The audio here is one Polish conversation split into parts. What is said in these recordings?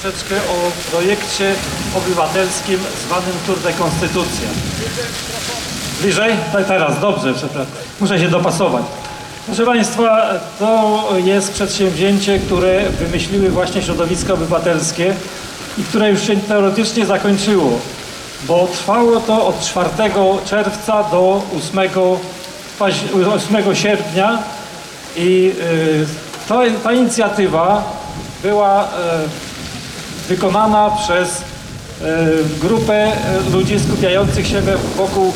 troszeczkę o projekcie obywatelskim zwanym Tour de Konstytucja. Bliżej? Tak, teraz, dobrze, przepraszam. Muszę się dopasować. Proszę Państwa, to jest przedsięwzięcie, które wymyśliły właśnie środowiska obywatelskie i które już się teoretycznie zakończyło, bo trwało to od 4 czerwca do 8, paź- 8 sierpnia i y, to, ta inicjatywa była y, wykonana przez y, grupę y, ludzi skupiających się wokół y,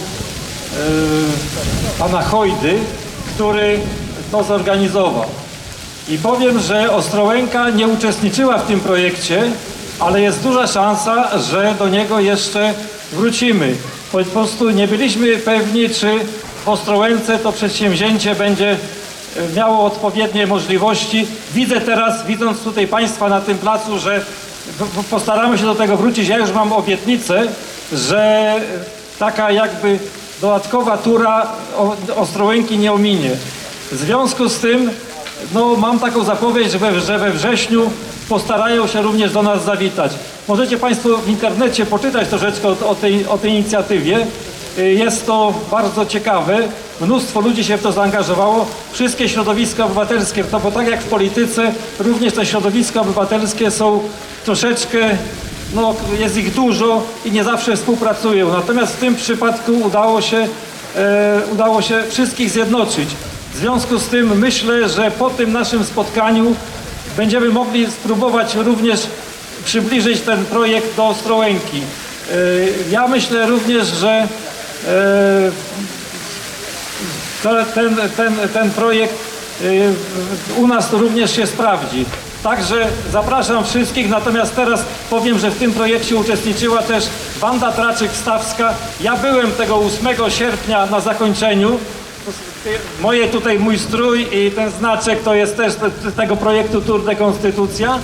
pana Hojdy, który to zorganizował. I powiem, że Ostrołęka nie uczestniczyła w tym projekcie, ale jest duża szansa, że do niego jeszcze wrócimy. Po prostu nie byliśmy pewni, czy w Ostrołęce to przedsięwzięcie będzie e, miało odpowiednie możliwości. Widzę teraz, widząc tutaj Państwa na tym placu, że postaramy się do tego wrócić. Ja już mam obietnicę, że taka jakby dodatkowa tura Ostrołęki nie ominie. W związku z tym no, mam taką zapowiedź, że we, że we wrześniu postarają się również do nas zawitać. Możecie Państwo w internecie poczytać troszeczkę o, o, tej, o tej inicjatywie. Y, Jest to bardzo ciekawe. Mnóstwo ludzi się w to zaangażowało. Wszystkie środowiska obywatelskie, to bo tak jak w polityce, również te środowiska obywatelskie są troszeczkę no, jest ich dużo i nie zawsze współpracują. Natomiast w tym przypadku udało się, e, udało się wszystkich zjednoczyć. W związku z tym myślę, że po tym naszym spotkaniu będziemy mogli spróbować również przybliżyć ten projekt do Ostrołęki. E, ja myślę również, że ten, ten, ten projekt y, u nas również się sprawdzi. Także zapraszam wszystkich, natomiast teraz powiem, że w tym projekcie uczestniczyła też Banda Traczyk Stawska. Ja byłem tego 8 sierpnia na zakończeniu. Moje tutaj, mój strój i ten znaczek to jest też te- tego projektu Tour de Konstytucja.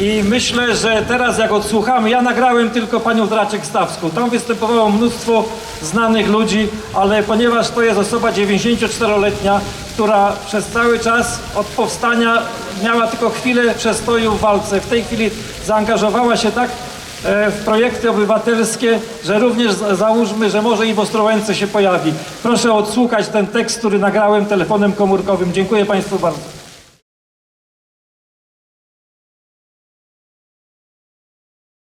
I myślę, że teraz jak odsłuchamy, ja nagrałem tylko panią Draczek Stawską. Tam występowało mnóstwo znanych ludzi, ale ponieważ to jest osoba 94-letnia, która przez cały czas od powstania miała tylko chwilę przestoju w walce. W tej chwili zaangażowała się tak e, w projekty obywatelskie, że również za- załóżmy, że może i w Ostrołęce się pojawi. Proszę odsłuchać ten tekst, który nagrałem telefonem komórkowym. Dziękuję Państwu bardzo.